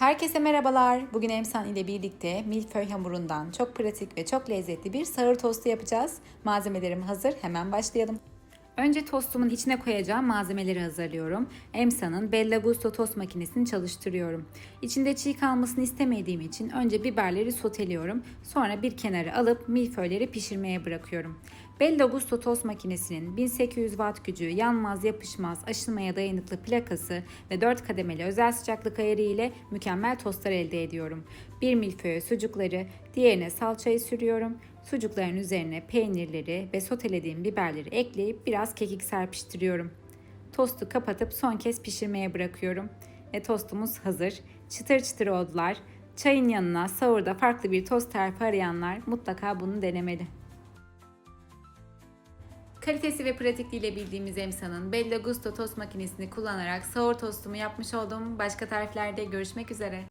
Herkese merhabalar. Bugün Emsan ile birlikte milföy hamurundan çok pratik ve çok lezzetli bir sahur tostu yapacağız. Malzemelerim hazır. Hemen başlayalım. Önce tostumun içine koyacağım malzemeleri hazırlıyorum. Emsa'nın Bella Gusto tost makinesini çalıştırıyorum. İçinde çiğ kalmasını istemediğim için önce biberleri soteliyorum. Sonra bir kenara alıp milföyleri pişirmeye bırakıyorum. Bella Gusto tost makinesinin 1800 watt gücü, yanmaz, yapışmaz, aşınmaya dayanıklı plakası ve 4 kademeli özel sıcaklık ayarı ile mükemmel tostlar elde ediyorum. Bir milföye sucukları, diğerine salçayı sürüyorum. Sucukların üzerine peynirleri ve sotelediğim biberleri ekleyip biraz kekik serpiştiriyorum. Tostu kapatıp son kez pişirmeye bırakıyorum. Ve tostumuz hazır. Çıtır çıtır oldular. Çayın yanına sahurda farklı bir tost tarifi arayanlar mutlaka bunu denemeli. Kalitesi ve pratikliğiyle bildiğimiz Emsa'nın Bella Gusto tost makinesini kullanarak sahur tostumu yapmış oldum. Başka tariflerde görüşmek üzere.